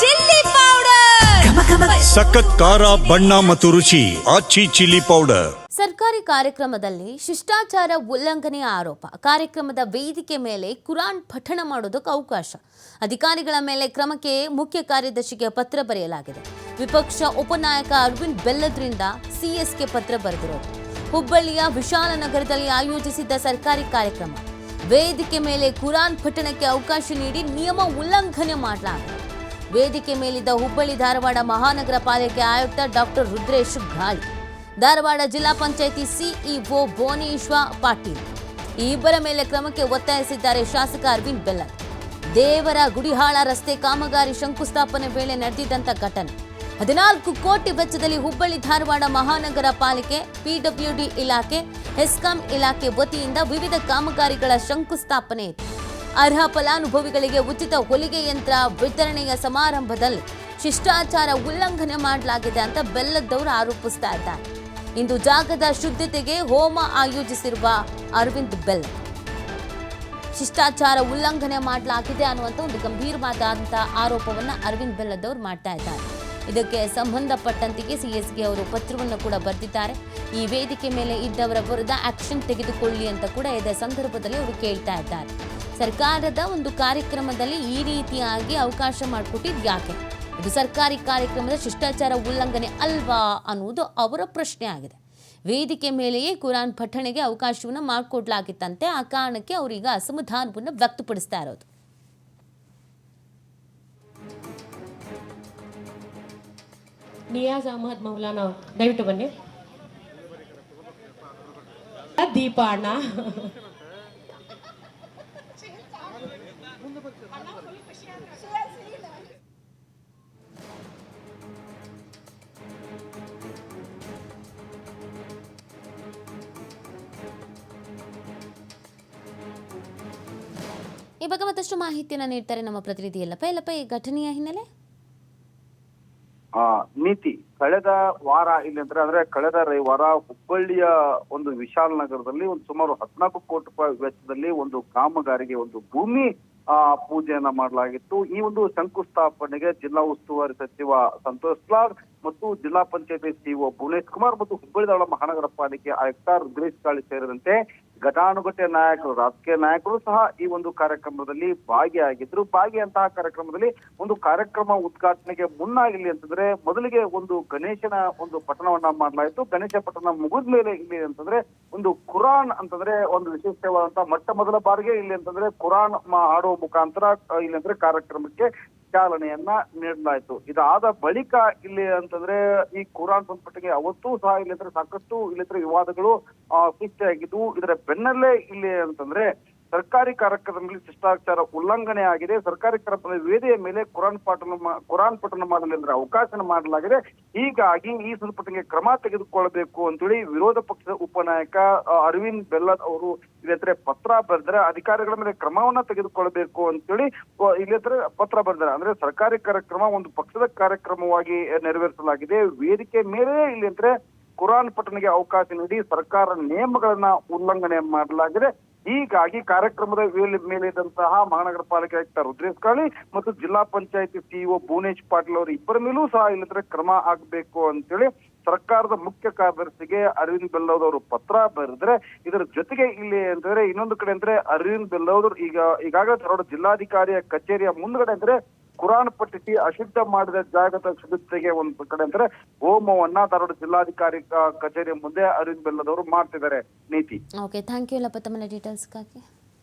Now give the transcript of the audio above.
Chilli powder. ಸಖತ್ ಖಾರ ಬಣ್ಣ ಮತ್ತು ರುಚಿ ಆಚಿ ಚಿಲ್ಲಿ ಪೌಡರ್. ಸರ್ಕಾರಿ ಕಾರ್ಯಕ್ರಮದಲ್ಲಿ ಶಿಷ್ಟಾಚಾರ ಉಲ್ಲಂಘನೆಯ ಆರೋಪ. ಕಾರ್ಯಕ್ರಮದ ವೇದಿಕೆ ಮೇಲೆ ಕುರಾನ್ ಪಠಣ ಮಾಡೋದಕ್ಕೆ ಅವಕಾಶ. ಅಧಿಕಾರಿಗಳ ಮೇಲೆ ಕ್ರಮಕ್ಕೆ ಮುಖ್ಯ ಕಾರ್ಯದರ್ಶಿಗೆ ಪತ್ರ ಬರೆಯಲಾಗಿದೆ. ವಿಪಕ್ಷ ಉಪನಾಯಕ ಅರವಿಂದ್ ಬೆಲ್ಲದ್ರಿಂದ ಸಿಎಸ್ಗೆ ಪತ್ರ ಬರೆದಿರೋದು. ಹುಬ್ಬಳ್ಳಿಯ ವಿಶಾಲನಗರದಲ್ಲಿ ಆಯೋಜಿಸಿದ್ದ ಸರ್ಕಾರಿ ಕಾರ್ಯಕ್ರಮ. ವೇದಿಕೆ ಮೇಲೆ ಕುರಾನ್ ಪಠಣಕ್ಕೆ ಅವಕಾಶ ನೀಡಿ ನಿಯಮ ಉಲ್ಲಂಘನೆ ಮಾಡಲಾಗಿದೆ. ವೇದಿಕೆ ಮೇಲಿದ್ದ ಹುಬ್ಬಳ್ಳಿ ಧಾರವಾಡ ಮಹಾನಗರ ಪಾಲಿಕೆ ಆಯುಕ್ತ ಡಾಕ್ಟರ್ ರುದ್ರೇಶ್ ಗಾಳಿ ಧಾರವಾಡ ಜಿಲ್ಲಾ ಪಂಚಾಯಿತಿ ಸಿಇಒ ಭುವನೇಶ್ವ ಪಾಟೀಲ್, ಈ ಇಬ್ಬರ ಮೇಲೆ ಕ್ರಮಕ್ಕೆ ಒತ್ತಾಯಿಸಿದ್ದಾರೆ ಶಾಸಕ ಅರವಿಂದ್ ಬೆಲ್ಲದ್. ದೇವರ ಗುಡಿಹಾಳ ರಸ್ತೆ ಕಾಮಗಾರಿ ಶಂಕುಸ್ಥಾಪನೆ ವೇಳೆ ನಡೆದಿದ್ದಂಥ ಘಟನೆ. ಹದಿನಾಲ್ಕು ಕೋಟಿ ವೆಚ್ಚದಲ್ಲಿ ಹುಬ್ಬಳ್ಳಿ ಧಾರವಾಡ ಮಹಾನಗರ ಪಾಲಿಕೆ ಪಿಡಬ್ಲ್ಯೂಡಿ ಇಲಾಖೆ, ಹೆಸ್ಕಾಂ ಇಲಾಖೆ ವತಿಯಿಂದ ವಿವಿಧ ಕಾಮಗಾರಿಗಳ ಶಂಕುಸ್ಥಾಪನೆ ಇತ್ತು. ಅರ್ಹ ಫಲಾನುಭವಿಗಳಿಗೆ ಉಚಿತ ಹೊಲಿಗೆ ಯಂತ್ರ ವಿತರಣೆಯ ಸಮಾರಂಭದಲ್ಲಿ ಶಿಷ್ಟಾಚಾರ ಉಲ್ಲಂಘನೆ ಮಾಡಲಾಗಿದೆ ಅಂತ ಬೆಲ್ಲದವರು ಆರೋಪಿಸ್ತಾ ಇದ್ದಾರೆ. ಇಂದು ಜಾಗದ ಶುದ್ಧತೆಗೆ ಹೋಮ ಆಯೋಜಿಸಿರುವ ಅರವಿಂದ್ ಬೆಲ್ ಶಿಷ್ಟಾಚಾರ ಉಲ್ಲಂಘನೆ ಮಾಡಲಾಗಿದೆ ಅನ್ನುವಂಥ ಒಂದು ಗಂಭೀರವಾದಂಥ ಆರೋಪವನ್ನು ಅರವಿಂದ್ ಬೆಲ್ಲದವರು ಮಾಡ್ತಾ ಇದ್ದಾರೆ. ಇದಕ್ಕೆ ಸಂಬಂಧಪಟ್ಟಂತೆಯೇ ಸಿಎಸ್ಗೆ ಅವರು ಪತ್ರವನ್ನು ಕೂಡ ಬರೆದಿದ್ದಾರೆ. ಈ ವೇದಿಕೆ ಮೇಲೆ ಇದ್ದವರ ವಿರುದ್ಧ ಆಕ್ಷನ್ ತೆಗೆದುಕೊಳ್ಳಿ ಅಂತ ಕೂಡ ಇದೇ ಸಂದರ್ಭದಲ್ಲಿ ಅವರು ಕೇಳ್ತಾ ಇದ್ದಾರೆ. ಸರ್ಕಾರದ ಒಂದು ಕಾರ್ಯಕ್ರಮದಲ್ಲಿ ಈ ರೀತಿಯಾಗಿ ಅವಕಾಶ ಮಾಡಿಕೊಟ್ಟಿದ್ದು ಯಾಕೆ? ಇದು ಸರ್ಕಾರಿ ಕಾರ್ಯಕ್ರಮದ ಶಿಷ್ಟಾಚಾರ ಉಲ್ಲಂಘನೆ ಅಲ್ವಾ ಅನ್ನುವುದು ಅವರ ಪ್ರಶ್ನೆ ಆಗಿದೆ. ವೇದಿಕೆ ಮೇಲೆಯೇ ಕುರಾನ್ ಪಠಣೆಗೆ ಅವಕಾಶವನ್ನು ಮಾಡಿಕೊಡ್ಲಾಗಿತ್ತಂತೆ. ಆ ಕಾರಣಕ್ಕೆ ಅವರೀಗ ಅಸಮಾಧಾನವನ್ನು ವ್ಯಕ್ತಪಡಿಸ್ತಾ ಇರೋದು. ನಿಯಾಜ್ ಅಹಮದ್ ಮೌಲಾನಾ, ದಯವಿಟ್ಟು ಬನ್ನಿ. ಈ ಬಗ್ಗೆ ಮತ್ತಷ್ಟು ಮಾಹಿತಿಯನ್ನು ನೀಡ್ತಾರೆ ನಮ್ಮ ಪ್ರತಿನಿಧಿ ಯಲ್ಲಪ್ಪ. ಯಲ್ಲಪ್ಪ, ಈ ಘಟನೆಯ ಹಿನ್ನೆಲೆ? ನೀತಿ ಕಳೆದ ವಾರ ಇಲ್ಲಿ ಅಂದ್ರೆ ಅಂದ್ರೆ ಕಳೆದ ರವಿವಾರ ಹುಬ್ಬಳ್ಳಿಯ ಒಂದು ವಿಶಾಲ್ ನಗರದಲ್ಲಿ ಒಂದು ಸುಮಾರು ಹದಿನಾಲ್ಕು ಕೋಟಿ ರೂಪಾಯಿ ವೆಚ್ಚದಲ್ಲಿ ಒಂದು ಕಾಮಗಾರಿಗೆ ಒಂದು ಭೂಮಿ ಪೂಜೆಯನ್ನ ಮಾಡಲಾಗಿತ್ತು. ಈ ಒಂದು ಶಂಕುಸ್ಥಾಪನೆಗೆ ಜಿಲ್ಲಾ ಉಸ್ತುವಾರಿ ಸಚಿವ ಸಂತೋಷ್ ಲಾಡ್ ಮತ್ತು ಜಿಲ್ಲಾ ಪಂಚಾಯತಿ ಸಿಒ ಭುವನೇಶ್ ಕುಮಾರ್ ಮತ್ತು ಹುಬ್ಬಳ್ಳಿ ಧಾರವಾಡ ಮಹಾನಗರ ಪಾಲಿಕೆ ಆಯುಕ್ತ ರುದ್ರೇಶ್ ಕಾಳಿ ಸೇರಿದಂತೆ ಘಟಾನುಘಟಿಯ ನಾಯಕರು, ರಾಜಕೀಯ ನಾಯಕರು ಸಹ ಈ ಒಂದು ಕಾರ್ಯಕ್ರಮದಲ್ಲಿ ಭಾಗಿಯಾಗಿದ್ರು. ಭಾಗಿಯಂತಹ ಕಾರ್ಯಕ್ರಮದಲ್ಲಿ ಒಂದು ಕಾರ್ಯಕ್ರಮ ಉದ್ಘಾಟನೆಗೆ ಮುನ್ನ ಇಲ್ಲಿ ಅಂತಂದ್ರೆ ಮೊದಲಿಗೆ ಒಂದು ಗಣೇಶನ ಒಂದು ಪಠಣವನ್ನ ಮಾಡಲಾಯಿತು. ಗಣೇಶ ಪಠಣ ಮುಗಿದ ಮೇಲೆ ಇಲ್ಲಿ ಅಂತಂದ್ರೆ ಒಂದು ಕುರಾನ್ ಅಂತಂದ್ರೆ ಒಂದು ವಿಶೇಷವಾದಂತಹ ಮೊಟ್ಟ ಮೊದಲ ಬಾರಿಗೆ ಇಲ್ಲಿ ಅಂತಂದ್ರೆ ಕುರಾನ್ ಆಡುವ ಮುಖಾಂತರ ಇಲ್ಲಿ ಅಂದ್ರೆ ಕಾರ್ಯಕ್ರಮಕ್ಕೆ ಚಾಲನೆಯನ್ನ ನೀಡಲಾಯಿತು. ಇದಾದ ಬಳಿಕ ಇಲ್ಲಿ ಅಂತಂದ್ರೆ ಈ ಕುರಾನ್ ಸಂಪಟ್ಟಿಗೆ ಅವತ್ತೂ ಸಹ ಇಲ್ಲಿ ಅಂದ್ರೆ ಸಾಕಷ್ಟು ಇಲ್ಲಿ ವಿವಾದಗಳು ಸೃಷ್ಟಿಯಾಗಿದ್ದು ಇದರ ಬೆನ್ನಲ್ಲೇ ಇಲ್ಲಿ ಅಂತಂದ್ರೆ ಸರ್ಕಾರಿ ಕಾರ್ಯಕ್ರಮದಲ್ಲಿ ಶಿಷ್ಟಾಚಾರ ಉಲ್ಲಂಘನೆ ಆಗಿದೆ. ಸರ್ಕಾರಿ ಕಾರ್ಯಕ್ರಮದ ವೇದಿಯ ಮೇಲೆ ಕುರಾನ್ ಪಾಠನ ಕುರಾನ್ ಪಠನ ಮಾಡಲಿ ಅಂದ್ರೆ ಅವಕಾಶ ಮಾಡಲಾಗಿದೆ. ಹೀಗಾಗಿ ಈ ಸಂದರ್ಭಕ್ಕೆ ಕ್ರಮ ತೆಗೆದುಕೊಳ್ಳಬೇಕು ಅಂತೇಳಿ ವಿರೋಧ ಪಕ್ಷದ ಉಪನಾಯಕ ಅರವಿಂದ್ ಬೆಲ್ಲದ್ ಅವರು ಇಲ್ಲಿ ಪತ್ರ ಬರೆದ್ರೆ. ಅಧಿಕಾರಿಗಳ ಮೇಲೆ ಕ್ರಮವನ್ನ ತೆಗೆದುಕೊಳ್ಳಬೇಕು ಅಂತೇಳಿ ಆ, ಇಲ್ಲಿ ಹತ್ರ ಪತ್ರ ಬರೆದ್ರೆ. ಅಂದ್ರೆ ಸರ್ಕಾರಿ ಕಾರ್ಯಕ್ರಮ ಒಂದು ಪಕ್ಷದ ಕಾರ್ಯಕ್ರಮವಾಗಿ ನೆರವೇರಿಸಲಾಗಿದೆ. ವೇದಿಕೆ ಮೇಲೆ ಇಲ್ಲಿ ಅಂದ್ರೆ ಕುರಾನ್ ಪಠನೆಗೆ ಅವಕಾಶ ನೀಡಿ ಸರ್ಕಾರ ನಿಯಮಗಳನ್ನ ಉಲ್ಲಂಘನೆ ಮಾಡಲಾಗಿದೆ. ಹೀಗಾಗಿ ಕಾರ್ಯಕ್ರಮದ ವೇಳೆ- ಮೇಲೆ ಇದ್ದಂತಹ ಮಹಾನಗರ ಪಾಲಿಕೆ ಆಯುಕ್ತ ರುದ್ರೇಶ್ ಕಾಳಿ ಮತ್ತು ಜಿಲ್ಲಾ ಪಂಚಾಯತಿ ಸಿಇಒ ಭುವನೇಶ್ ಪಾಟೀಲ್ ಅವರು ಇಬ್ಬರ ಮೇಲೂ ಸಹ ಇಲ್ಲದ್ರೆ ಕ್ರಮ ಆಗ್ಬೇಕು ಅಂತೇಳಿ ಸರ್ಕಾರದ ಮುಖ್ಯ ಕಾರ್ಯದರ್ಶಿಗೆ ಅರವಿಂದ್ ಬೆಲ್ಲೋದವರು ಪತ್ರ ಬರೆದ್ರೆ ಇದರ ಜೊತೆಗೆ ಇಲ್ಲಿ ಅಂತಂದ್ರೆ ಇನ್ನೊಂದು ಕಡೆ ಅಂದ್ರೆ ಅರವಿಂದ್ ಬೆಲ್ಲೌದ್ರು ಈಗ ಈಗಾಗಲೇ ಧಾರವಾಡ ಜಿಲ್ಲಾಧಿಕಾರಿಯ ಕಚೇರಿಯ ಮುಂದ್ಗಡೆ ಅಂದ್ರೆ ಕುರಾನ್ ಪಠಿಸಿ ಅಶುದ್ಧ ಮಾಡಿದ ಜಾಗದ ಶುದ್ಧತೆಗೆ ಒಂದು ಕಡೆ ಅಂದ್ರೆ ಹೋಮವನ್ನ ಧಾರವಾಡ ಜಿಲ್ಲಾಧಿಕಾರಿ ಕಚೇರಿ ಮುಂದೆ ಅರವಿಂದ್ ಬೆಲ್ಲದವರು ಮಾಡ್ತಿದ್ದಾರೆ. ನೀತಿ. Okay thank you